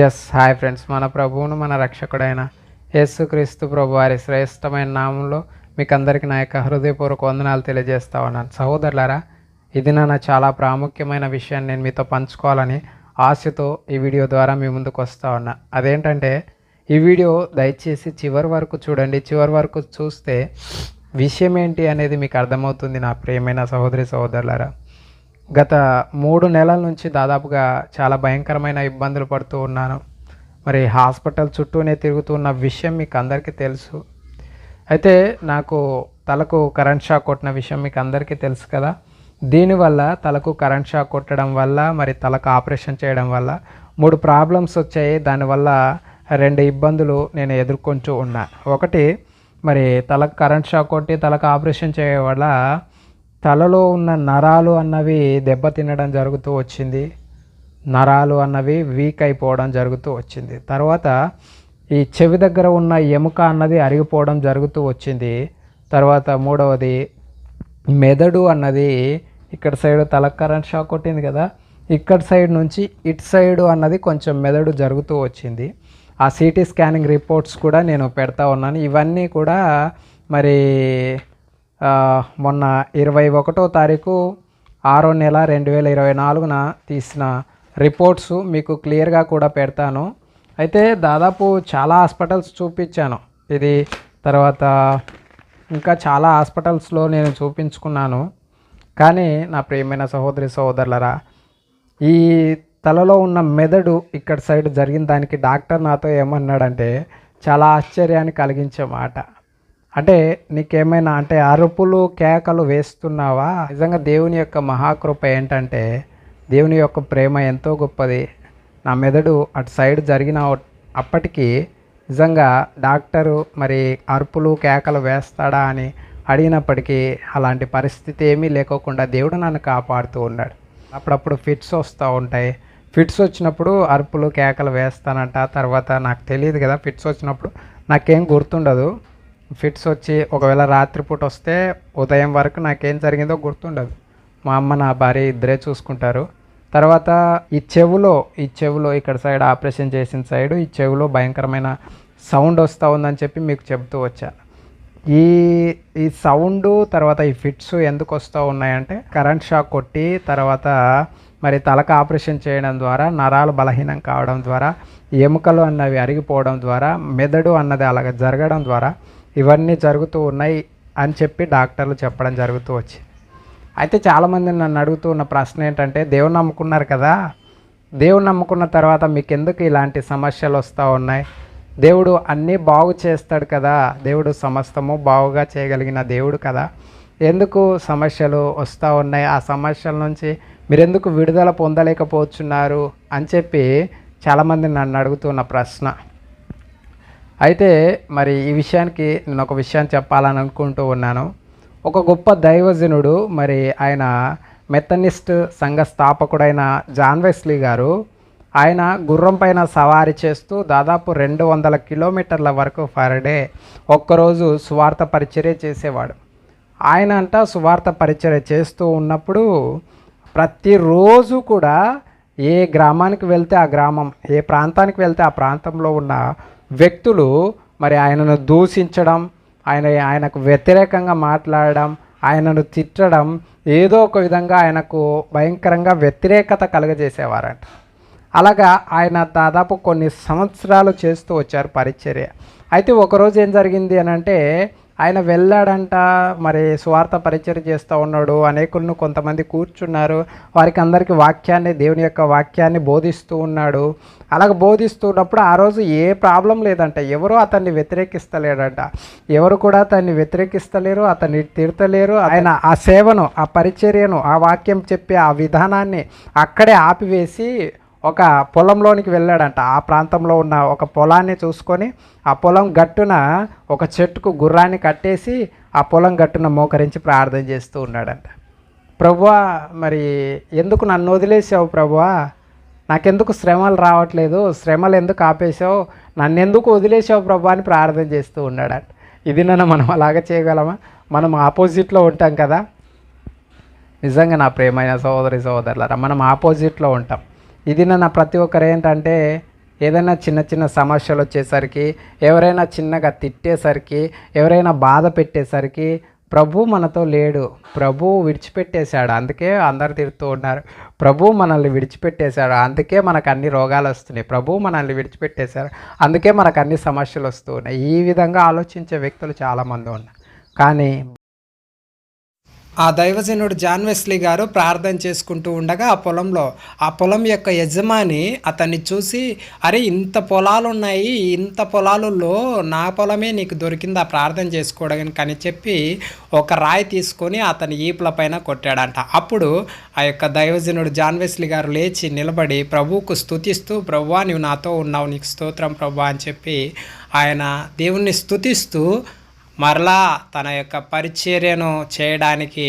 Yes hi friends మన ప్రభువును మన రక్షకుడైన యేసుక్రీస్తు ప్రభు వారి శ్రేష్టమైన నామంలో మీకు అందరికీ నా యొక్క హృదయపూర్వక వందనాలు తెలియజేస్తా ఉన్నాను. సహోదరులారా ఇది నా చాలా ప్రాముఖ్యమైన విషయాన్ని నేను మీతో పంచుకోవాలని ఆశతో ఈ వీడియో ద్వారా మీ ముందుకు వస్తా ఉన్నా. అదేంటంటే ఈ వీడియో దయచేసి చివరి వరకు చూడండి. చివరి వరకు చూస్తే విషయం ఏంటి అనేది మీకు అర్థమవుతుంది నా ప్రియమైన సహోదరి సహోదరులారా. గత మూడు నెలల నుంచి దాదాపుగా చాలా భయంకరమైన ఇబ్బందులు పడుతూ ఉన్నాను. మరి హాస్పిటల్ చుట్టూనే తిరుగుతున్న విషయం మీకు అందరికీ తెలుసు. అయితే నాకు తలకు కరెంట్ షాక్ కొట్టిన విషయం మీకు అందరికీ తెలుసు కదా. దీనివల్ల తలకు కరెంట్ షాక్ కొట్టడం వల్ల మరి తలకు ఆపరేషన్ చేయడం వల్ల మూడు ప్రాబ్లమ్స్ వచ్చాయి. దానివల్ల రెండు ఇబ్బందులు నేను ఎదుర్కొంటూ ఉన్నా. ఒకటి మరి తలకు కరెంట్ షాక్ కొట్టి తలకు ఆపరేషన్ చేయడం వల్ల తలలో ఉన్న నరాలు అన్నవి దెబ్బతినడం జరుగుతూ వచ్చింది. నరాలు అన్నవి వీక్ అయిపోవడం జరుగుతూ వచ్చింది. తర్వాత ఈ చెవి దగ్గర ఉన్న ఎముక అన్నది అరిగిపోవడం జరుగుతూ వచ్చింది. తర్వాత మూడవది మెదడు అన్నది ఇక్కడ సైడ్ తల కరెంట్ షాక్ కొట్టింది కదా. ఇక్కడ సైడ్ నుంచి ఇటు సైడు అన్నది కొంచెం మెదడు జరుగుతూ వచ్చింది. ఆ సిటీ స్కానింగ్ రిపోర్ట్స్ కూడా నేను పెడతా ఉన్నాను. ఇవన్నీ కూడా మరి మొన్న ఇరవై ఒకటో తారీఖు ఆరో నెల రెండు వేల ఇరవై నాలుగున తీసిన రిపోర్ట్స్ మీకు క్లియర్గా కూడా పెడతాను. అయితే దాదాపు చాలా హాస్పిటల్స్ చూపించాను. ఇది తర్వాత ఇంకా చాలా హాస్పిటల్స్లో నేను చూపించుకున్నాను. కానీ నా ప్రియమైన సహోదరి సహోదరులరా ఈ తలలో ఉన్న మెదడు ఇక్కడ సైడ్ జరిగిన దానికి డాక్టర్ నాతో ఏమన్నాడంటే చాలా ఆశ్చర్యాన్ని కలిగించే మాట. అంటే నీకేమైనా అంటే అరుపులు కేకలు వేస్తున్నావా? నిజంగా దేవుని యొక్క మహాకృప ఏంటంటే దేవుని యొక్క ప్రేమ ఎంతో గొప్పది. నా మెదడు అటు సైడ్ జరిగిన అప్పటికి నిజంగా డాక్టరు మరి అరుపులు కేకలు వేస్తాడా అని అడిగినప్పటికీ అలాంటి పరిస్థితి ఏమీ లేకోకుండా దేవుడు నన్ను కాపాడుతూ ఉన్నాడు. అప్పుడప్పుడు ఫిట్స్ వస్తూ ఉంటాయి. ఫిట్స్ వచ్చినప్పుడు అరుపులు కేకలు వేస్తానంట. తర్వాత నాకు తెలియదు కదా ఫిట్స్ వచ్చినప్పుడు నాకేం గుర్తుండదు. ఫిట్స్ వచ్చి ఒకవేళ రాత్రిపూట వస్తే ఉదయం వరకు నాకేం జరిగిందో గుర్తుండదు. మా అమ్మ నా భార్య ఇద్దరే చూసుకుంటారు. తర్వాత ఈ చెవులో ఈ చెవులో ఇక్కడ సైడ్ ఆపరేషన్ చేసిన సైడు ఈ చెవులో భయంకరమైన సౌండ్ వస్తూ ఉందని చెప్పి మీకు చెబుతూ వచ్చాను ఈ ఈ సౌండ్ తర్వాత ఈ ఫిట్స్ ఎందుకు వస్తూ ఉన్నాయంటే కరెంట్ షాక్ కొట్టి తర్వాత మరి తలకు ఆపరేషన్ చేయడం ద్వారా నరాలు బలహీనం కావడం ద్వారా ఎముకలు అన్నవి అరిగిపోవడం ద్వారా మెదడు అన్నది అలాగ జరగడం ద్వారా ఇవన్నీ జరుగుతూ ఉన్నాయి అని చెప్పి డాక్టర్లు చెప్పడం జరుగుతూ వచ్చింది. అయితే చాలామంది నన్ను అడుగుతూ ఉన్న ప్రశ్న ఏంటంటే దేవుని నమ్ముకున్నారు కదా? దేవుని నమ్ముకున్న తర్వాత మీకు ఎందుకు ఇలాంటి సమస్యలు వస్తూ ఉన్నాయి? దేవుడు అన్నీ బాగు చేస్తాడు కదా? దేవుడు సమస్తము బాగుగా చేయగలిగిన దేవుడు కదా? ఎందుకు సమస్యలు వస్తూ ఉన్నాయి? ఆ సమస్యల నుంచి మీరెందుకు విడుదల పొందలేకపోతున్నారు? అని చెప్పి చాలామంది నన్ను అడుగుతున్న ప్రశ్న. అయితే మరి ఈ విషయానికి నేను ఒక విషయాన్ని చెప్పాలని అనుకుంటూ ఉన్నాను. ఒక గొప్ప దైవజనుడు మరి ఆయన మెథనిస్ట్ సంఘ స్థాపకుడైన జాన్ వెస్లీ గారు ఆయన గుర్రం పైన సవారీ చేస్తూ దాదాపు రెండు వందల కిలోమీటర్ల వరకు పర్ డే ఒక్కరోజు సువార్త పరిచర్య చేసేవాడు. ఆయన అంట సువార్త పరిచర్య చేస్తూ ఉన్నప్పుడు ప్రతిరోజు కూడా ఏ గ్రామానికి వెళ్తే ఆ గ్రామం ఏ ప్రాంతానికి వెళ్తే ఆ ప్రాంతంలో ఉన్న వ్యక్తులు మరి ఆయనను దూషించడం ఆయన ఆయనకు వ్యతిరేకంగా మాట్లాడడం ఆయనను తిట్టడం ఏదో ఒక విధంగా ఆయనకు భయంకరంగా వ్యతిరేకత కలుగజేసేవారంట. అలాగా ఆయన దాదాపు కొన్ని సంవత్సరాలు చేస్తూ వచ్చారు పరిచర్య. అయితే ఒకరోజు ఏం జరిగింది అని అంటే ఆయన వెళ్ళాడంట మరి స్వార్థ పరిచయం చేస్తూ ఉన్నాడు అనేకులను కొంతమంది కూర్చున్నారు వారికి అందరికీ వాక్యాన్ని దేవుని యొక్క వాక్యాన్ని బోధిస్తూ ఉన్నాడు. అలాగ బోధిస్తున్నప్పుడు ఆ రోజు ఏ ప్రాబ్లం లేదంట ఎవరు అతన్ని వ్యతిరేకిస్తలేడంట. ఎవరు కూడా అతన్ని వ్యతిరేకిస్తలేరు అతన్ని తిడతలేరు. ఆయన ఆ సేవను ఆ పరిచర్యను ఆ వాక్యం చెప్పే ఆ విధానాన్ని అక్కడే ఆపివేసి ఒక పొలంలోనికి వెళ్ళాడంట. ఆ ప్రాంతంలో ఉన్న ఒక పొలాన్ని చూసుకొని ఆ పొలం గట్టున ఒక చెట్టుకు గుర్రాన్ని కట్టేసి ఆ పొలం గట్టున మోకరించి ప్రార్థన చేస్తూ ఉన్నాడంట. ప్రభువా మరి ఎందుకు నన్ను వదిలేసావు ప్రభువా? నాకెందుకు శ్రమలు రావట్లేదు? శ్రమలు ఎందుకు ఆపేసావు నన్ను ఎందుకు వదిలేసావు ప్రభు? అని ప్రార్థన చేస్తూ ఉన్నాడంట. ఇది నన్ను మనం అలాగ చేయగలమా? మనం ఆపోజిట్లో ఉంటాం కదా. నిజంగా నా ప్రేమైన సహోదరి సహోదరులారా మనం ఆపోజిట్లో ఉంటాం. ఇది నా ప్రతి ఒక్కరు ఏంటంటే ఏదైనా చిన్న చిన్న సమస్యలు వచ్చేసరికి ఎవరైనా చిన్నగా తిట్టేసరికి ఎవరైనా బాధ పెట్టేసరికి ప్రభు మనతో లేడు. ప్రభు విడిచిపెట్టేశాడు. అందుకే అందరు తిడుతూ ఉన్నారు. ప్రభు మనల్ని విడిచిపెట్టేశాడు. అందుకే మనకు అన్ని రోగాలు వస్తున్నాయి. ప్రభు మనల్ని విడిచిపెట్టేశారు అందుకే మనకు అన్ని సమస్యలు వస్తూ ఉన్నాయి. ఈ విధంగా ఆలోచించే వ్యక్తులు చాలామంది ఉన్నారు. కానీ ఆ దైవజనుడు జాన్వెస్లీ గారు ప్రార్థన చేసుకుంటూ ఉండగా ఆ పొలంలో ఆ పొలం యొక్క యజమాని అతన్ని చూసి అరే ఇంత పొలాలు ఉన్నాయి ఇంత పొలాలలో నా పొలమే నీకు దొరికిందా? ప్రార్థన చేసుకోవడానికి అని చెప్పి ఒక రాయి తీసుకొని అతని ఈపుల పైన కొట్టాడంట. అప్పుడు ఆ యొక్క దైవజనుడు జాన్వెస్లీ గారు లేచి నిలబడి ప్రభువుకు స్థుతిస్తూ ప్రభువా నువ్వు నాతో ఉన్నావు నీకు స్తోత్రం ప్రభు అని చెప్పి ఆయన దేవుణ్ణి స్థుతిస్తూ మరలా తన యొక్క పరిచర్యను చేయడానికి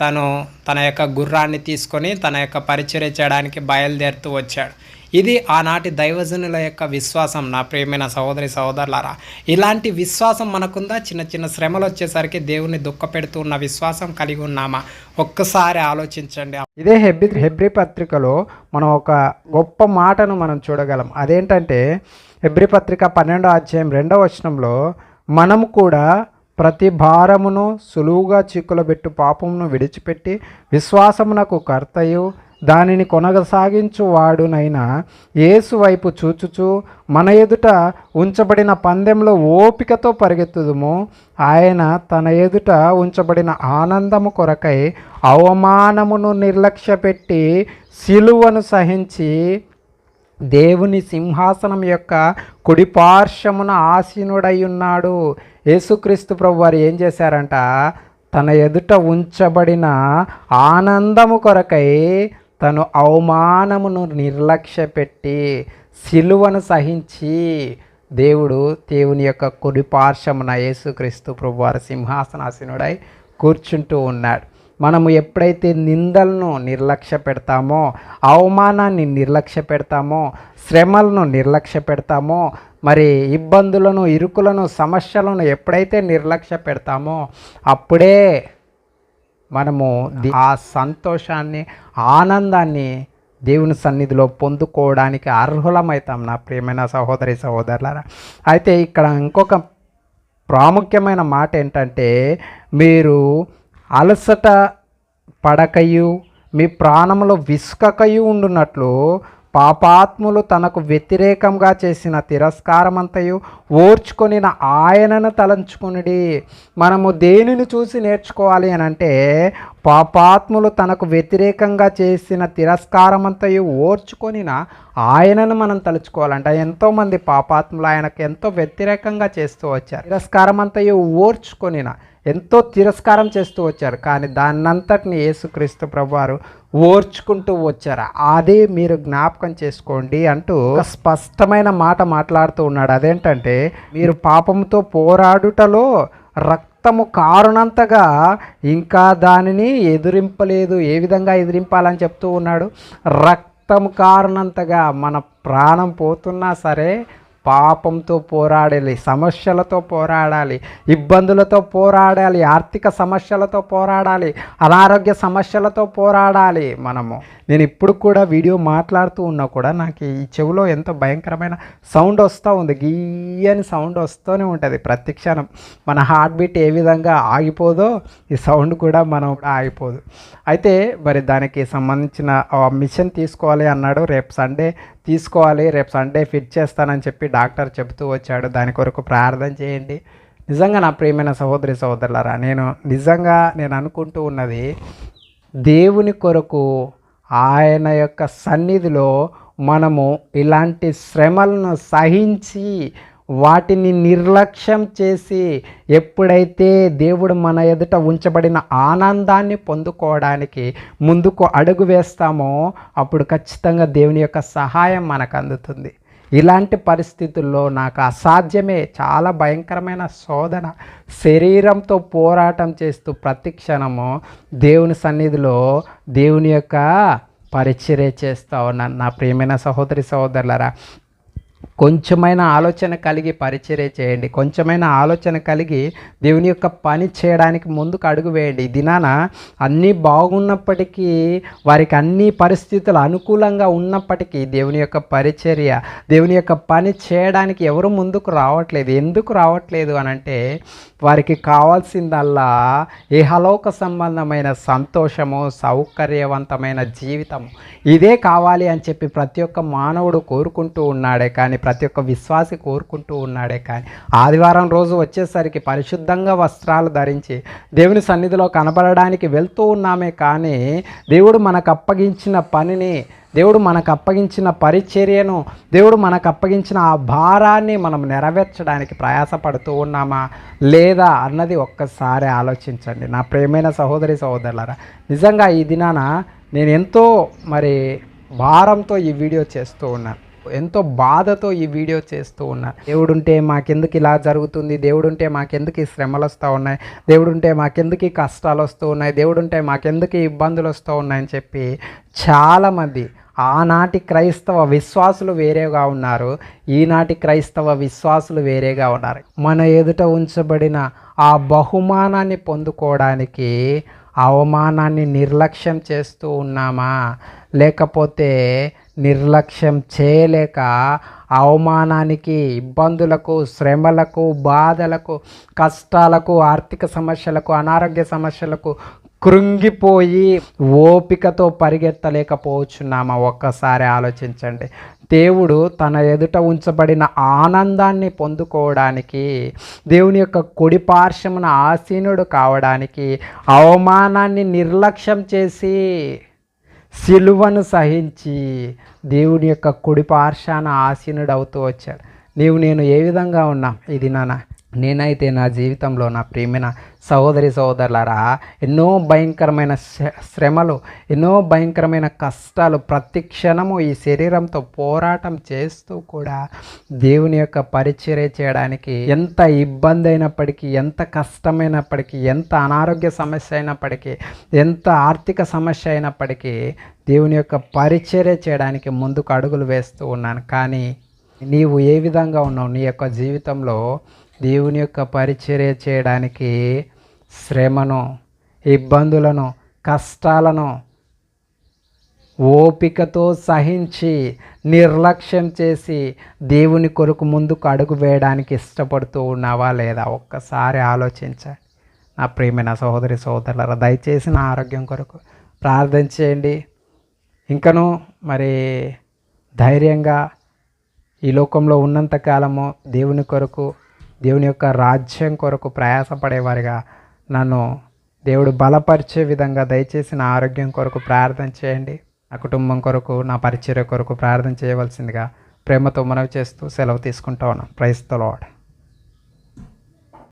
తను తన యొక్క గుర్రాన్ని తీసుకొని తన యొక్క పరిచర్య చేయడానికి బయలుదేరుతూ వచ్చాడు. ఇది ఆనాటి దైవజనుల యొక్క విశ్వాసం నా ప్రియమైన సహోదరి సహోదరులారా. ఇలాంటి విశ్వాసం మనకుందా? చిన్న చిన్న శ్రమలు వచ్చేసరికి దేవుని దుఃఖపెడుతూ ఉన్న విశ్వాసం కలిగి ఉన్నామా? ఒక్కసారి ఆలోచించండి. ఇదే హెబ్రి హెబ్రి పత్రికలో మనం ఒక గొప్ప మాటను మనం చూడగలం. అదేంటంటే హెబ్రి పత్రిక పన్నెండో అధ్యాయం రెండో వచనంలో మనము కూడా ప్రతి భారమును సులువుగా చిక్కులబెట్టు పాపమును విడిచిపెట్టి విశ్వాసమునకు కర్తయు దానిని కొనసాగించు వాడునైనా యేసు వైపు చూచుచు మన ఎదుట ఉంచబడిన పందెంలో ఓపికతో పరిగెత్తుదుము. ఆయన తన ఎదుట ఉంచబడిన ఆనందము కొరకై అవమానమును నిర్లక్ష్యపెట్టి సిలువను సహించి దేవుని సింహాసనం యొక్క కుడిపార్శ్వమున ఆసీనుడై ఉన్నాడు. యేసుక్రీస్తు ప్రభు వారు ఏం చేశారంట? తన ఎదుట ఉంచబడిన ఆనందము కొరకై తను అవమానమును నిర్లక్ష్యపెట్టి సిలువను సహించి దేవుడు దేవుని యొక్క కుడిపార్శ్వమున యేసుక్రీస్తు ప్రభువారి సింహాసనాసీనుడై కూర్చుంటూ ఉన్నాడు. మనము ఎప్పుడైతే నిందలను నిర్లక్ష్య పెడతామో అవమానాన్ని నిర్లక్ష్య పెడతామో శ్రమలను నిర్లక్ష్య పెడతామో మరి ఇబ్బందులను ఇరుకులను సమస్యలను ఎప్పుడైతే నిర్లక్ష్య పెడతామో అప్పుడే మనము ఆ సంతోషాన్ని ఆనందాన్ని దేవుని సన్నిధిలో పొందుకోవడానికి అర్హులమవుతాం నా ప్రియమైన సహోదరి సహోదరులారా. అయితే ఇక్కడ ఇంకొక ప్రాముఖ్యమైన మాట ఏంటంటే మీరు అలసట పడకయు మీ ప్రాణములో విసుకకయు ఉండునట్లు పాపాత్ములు తనకు వ్యతిరేకంగా చేసిన తిరస్కారమంతయు ఓర్చుకొనిన ఆయనను తలంచుకునిడి. మనము దేనిని చూసి నేర్చుకోవాలి అని అంటే పాపాత్ములు తనకు వ్యతిరేకంగా చేసిన తిరస్కారమంతయు ఓర్చుకొనిన ఆయనను మనం తలుచుకోవాలంట. ఎంతోమంది పాపాత్ములు ఆయనకు ఎంతో వ్యతిరేకంగా చేస్తూ వచ్చారు. తిరస్కారమంతయు ఓర్చుకొనిన ఎంతో తిరస్కారం చేస్తూ వచ్చారు. కానీ దాన్నంతటిని యేసుక్రీస్తు ప్రభువారు ఓర్చుకుంటూ వచ్చారు. అదే మీరు జ్ఞాపకం చేసుకోండి అంటూ స్పష్టమైన మాట మాట్లాడుతూ ఉన్నాడు. అదేంటంటే మీరు పాపంతో పోరాడుటలో రక్తము కారునంతగా ఇంకా దానిని ఎదురింపలేదు. ఏ విధంగా ఎదిరింపాలని చెప్తూ ఉన్నాడు? రక్తము కారునంతగా మన ప్రాణం పోతున్నా సరే పాపంతో పోరాడాలి సమస్యలతో పోరాడాలి ఇబ్బందులతో పోరాడాలి ఆర్థిక సమస్యలతో పోరాడాలి అనారోగ్య సమస్యలతో పోరాడాలి మనము. నేను ఇప్పుడు కూడా వీడియో మాట్లాడుతూ ఉన్నా కూడా నాకు ఈ చెవిలో ఎంతో భయంకరమైన సౌండ్ వస్తూ ఉంది. గీయని సౌండ్ వస్తూనే ఉంటుంది. ప్రతి క్షణం మన హార్ట్ బీట్ ఏ విధంగా ఆగిపోదో ఈ సౌండ్ కూడా మనం ఆగిపోదు. అయితే మరి దానికి సంబంధించిన మిషన్ తీసుకోవాలి అన్నాడు. రేపు సండే తీసుకోవాలి. రేపు సండే ఫిట్ చేస్తానని చెప్పి డాక్టర్ చెబుతూ వచ్చాడు. దాని కొరకు ప్రార్థన చేయండి. నిజంగా నా ప్రియమైన సహోదరి సహోదరులారా నేను నిజంగా నేను అనుకుంటూ ఉన్నది దేవుని కొరకు ఆయన యొక్క సన్నిధిలో మనము ఇలాంటి శ్రమలను సహించి వాటిని నిర్లక్ష్యం చేసి ఎప్పుడైతే దేవుడు మన ఎదుట ఉంచబడిన ఆనందాన్ని పొందుకోవడానికి ముందుకు అడుగు వేస్తామో అప్పుడు ఖచ్చితంగా దేవుని యొక్క సహాయం మనకు అందుతుంది. ఇలాంటి పరిస్థితుల్లో నాకు అసాధ్యమే. చాలా భయంకరమైన శోధన. శరీరంతో పోరాటం చేస్తూ ప్రతి క్షణము దేవుని సన్నిధిలో దేవుని యొక్క పరిచర్య చేస్తూ ఉన్నాను నా ప్రియమైన సహోదరి సహోదరులరా కొంచెమైన ఆలోచన కలిగి పరిచర్య చేయండి. కొంచెమైన ఆలోచన కలిగి దేవుని యొక్క పని చేయడానికి ముందుకు అడుగు వేయండి. దినాన అన్నీ బాగున్నప్పటికీ వారికి అన్ని పరిస్థితులు అనుకూలంగా ఉన్నప్పటికీ దేవుని యొక్క పరిచర్య దేవుని యొక్క పని చేయడానికి ఎవరు ముందుకు రావట్లేదు. ఎందుకు రావట్లేదు అని అంటే వారికి కావాల్సిందల్లా ఇహలోక సంబంధమైన సంతోషము సౌకర్యవంతమైన జీవితము. ఇదే కావాలి అని చెప్పి ప్రతి ఒక్క మానవుడు కోరుకుంటూ ఉన్నాడే. కానీ ప్రతి ఒక్క విశ్వాసి కోరుకుంటూ ఉన్నాడే కానీ ఆదివారం రోజు వచ్చేసరికి పరిశుద్ధంగా వస్త్రాలు ధరించి దేవుని సన్నిధిలో కనబడడానికి వెళ్తూ ఉన్నామే కానీ దేవుడు మనకు అప్పగించిన పనిని దేవుడు మనకు అప్పగించిన పరిచర్యను దేవుడు మనకు అప్పగించిన ఆ భారాన్ని మనం నెరవేర్చడానికి ప్రయాసపడుతూ ఉన్నామా? లేదా అన్నది ఒక్కసారి ఆలోచించండి. నా ప్రేమైన సహోదరి సహోదరులరా నిజంగా ఈ దినాన నేను ఎంతో మరి భారంతో ఈ వీడియో చేస్తూ ఉన్నాను. ఎంతో బాధతో ఈ వీడియో చేస్తూ ఉన్నారు దేవుడుంటే మాకెందుకు ఇలా జరుగుతుంది? దేవుడుంటే మాకెందుకు ఈ శ్రమలు వస్తూ ఉన్నాయి? దేవుడుంటే మాకెందుకు ఈ కష్టాలు వస్తూ ఉన్నాయి? దేవుడుంటే మాకెందుకు ఈ ఇబ్బందులు వస్తూ ఉన్నాయని చెప్పి చాలామంది ఆనాటి క్రైస్తవ విశ్వాసులు వేరేగా ఉన్నారు. ఈనాటి క్రైస్తవ విశ్వాసులు వేరేగా ఉన్నారు. మన ఎదుట ఉంచబడిన ఆ బహుమానాన్ని పొందుకోవడానికి అవమానాన్ని నిర్లక్ష్యం చేస్తూ ఉన్నామా? లేకపోతే నిర్లక్ష్యం చేయలేక అవమానానికి ఇబ్బందులకు శ్రమలకు బాధలకు కష్టాలకు ఆర్థిక సమస్యలకు అనారోగ్య సమస్యలకు కృంగిపోయి ఓపికతో పరిగెత్తలేకపోవచ్చున్నామా? ఒక్కసారి ఆలోచించండి. దేవుడు తన ఎదుట ఉంచబడిన ఆనందాన్ని పొందుకోవడానికి దేవుని యొక్క కుడి పార్శ్వమున ఆసీనుడు కావడానికి అవమానాన్ని నిర్లక్ష్యం చేసి సిలువను సహించి దేవుని యొక్క కుడి పార్శాన ఆసీనుడు అవుతూ వచ్చాడు. నీవు నేను ఏ విధంగా ఉన్నాం? ఇది నాన్న నేనైతే నా జీవితంలో నా ప్రియమైన సహోదరి సహోదరులారా ఎన్నో భయంకరమైన శ్రమలు ఎన్నో భయంకరమైన కష్టాలు ప్రతి క్షణము ఈ శరీరంతో పోరాటం చేస్తూ కూడా దేవుని యొక్క పరిచర్య చేయడానికి ఎంత ఇబ్బంది అయినప్పటికీ ఎంత కష్టమైనప్పటికీ ఎంత అనారోగ్య సమస్య అయినప్పటికీ ఎంత ఆర్థిక సమస్య అయినప్పటికీ దేవుని యొక్క పరిచర్య చేయడానికి ముందుకు అడుగులు వేస్తూ ఉన్నాను. కానీ నీవు ఏ విధంగా ఉన్నావు? నీ యొక్క జీవితంలో దేవుని యొక్క పరిచర్య చేయడానికి శ్రమను ఇబ్బందులను కష్టాలను ఓపికతో సహించి నిర్లక్ష్యం చేసి దేవుని కొరకు ముందుకు అడుగు వేయడానికి ఇష్టపడుతూ ఉన్నావా లేదా? ఒక్కసారి ఆలోచించండి. నా ప్రియమైన సహోదరి సహోదరుల దయచేసి నా ఆరోగ్యం కొరకు ప్రార్థన చేయండి. ఇంకను మరి ధైర్యంగా ఈ లోకంలో ఉన్నంత కాలము దేవుని కొరకు దేవుని యొక్క రాజ్యం కొరకు ప్రయాసపడేవారిగా నన్ను దేవుడు బలపరిచే విధంగా దయచేసి నా ఆరోగ్యం కొరకు ప్రార్థన చేయండి. నా కుటుంబం కొరకు నా పరిచర్య కొరకు ప్రార్థన చేయవలసిందిగా ప్రేమతో మనవి చేస్తూ సెలవు తీసుకుంటా ఉన్నాం. ప్రైస్తలోడ్